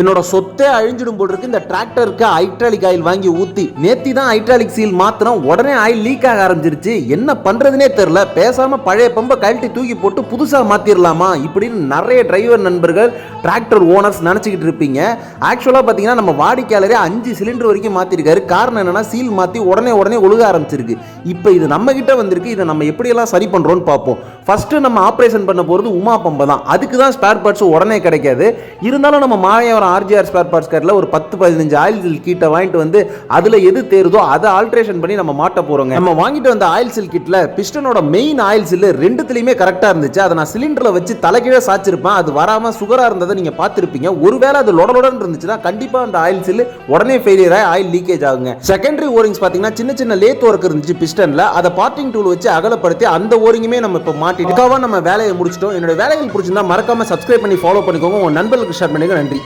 என்னோட சொத்தே அழிஞ்சிடும் போல் இருக்கு. இந்த டிராக்டருக்கு ஹைட்ராலிக் ஆயில் வாங்கி ஊற்றி நேத்தி தான் ஹைட்ராலிக் சீல் மாத்திரம் உடனே ஆயில் லீக் ஆக ஆரம்பிச்சிருச்சு. என்ன பண்றதுனே தெரில பேசாம பழைய பம்பை கழட்டி தூக்கி போட்டு புதுசாக மாற்றிடலாமா இப்படின்னு நிறைய டிரைவர் நண்பர்கள் டிராக்டர் ஓனர்ஸ் நினச்சிக்கிட்டு இருப்பீங்க. ஆக்சுவலாக பார்த்தீங்கன்னா நம்ம வாடிக்கையாளரே அஞ்சு சிலிண்டர் வரைக்கும் மாற்றிருக்காரு காரணம் என்னன்னா சீல் மாற்றி உடனே உடனே ஒழுக ஆரம்பிச்சிருக்கு. இப்போ இது நம்ம கிட்ட வந்திருக்கு. இதை நம்ம எப்படியெல்லாம் சரி பண்ணுறோன்னு பார்ப்போம். ஃபஸ்ட்டு நம்ம ஆப்ரேஷன் பண்ண போகிறது உமா பம்பை தான். அதுக்கு தான் ஸ்பேர் பார்ட்ஸ் உடனே கிடைக்காது. இருந்தாலும் நம்ம மாயவரம் ஆர்ஜிஆர் ஸ்பேர் பார்ட்ஸ் கார்டில் ஒரு பத்து பதினஞ்சு ஆயில் சில் கிட்ட வாங்கிட்டு வந்து அதில் எது தேருதோ அதை ஆல்ட்ரேஷன் பண்ணி நம்ம மாட்ட போகிறோங்க நம்ம வாங்கிட்டு வந்த ஆயில் சில் கிட்டில் பிஸ்டனோட மெயின் ஆயில் சில்லு ரெண்டுத்துலையுமே கரெக்டாக இருந்துச்சு. அதை நான் சிலிண்டரில் வச்சு தலைக்கீழே சாச்சிருப்பேன் அது வராமல் சுகராக இருந்ததை நீங்கள் பார்த்துருப்பீங்க. ஒருவேளை அது லொடலுடன் இருந்துச்சுன்னா கண்டிப்பாக அந்த ஆயில் சில்லு உடனே ஃபெயிலியர் ஆகி ஆயில் லீக்கேஜ் ஆகுங்க. செகண்டரி ஓரிங்ஸ் பார்த்தீங்கன்னா சின்ன சின்ன லேத் ஒர்க் இருந்துச்சு பிஸ்டனில் அதை பார்ட்டிங் டூல் வச்சு அகலப்படுத்தி அந்த ஓரிங்குமே நம்ம இப்போ மாட்டிட்டு நம்ம வேலையை முடிச்சிட்டோம். என்னோட வேலைகள் பிடிச்சிருந்தா மறக்காம சப்ஸ்கிரைப் பண்ணி ஃபாலோ பண்ணிக்கோங்க. உங்க நண்பர்களுக்கு ஷேர் பண்ணிக்கோங்க நன்றி.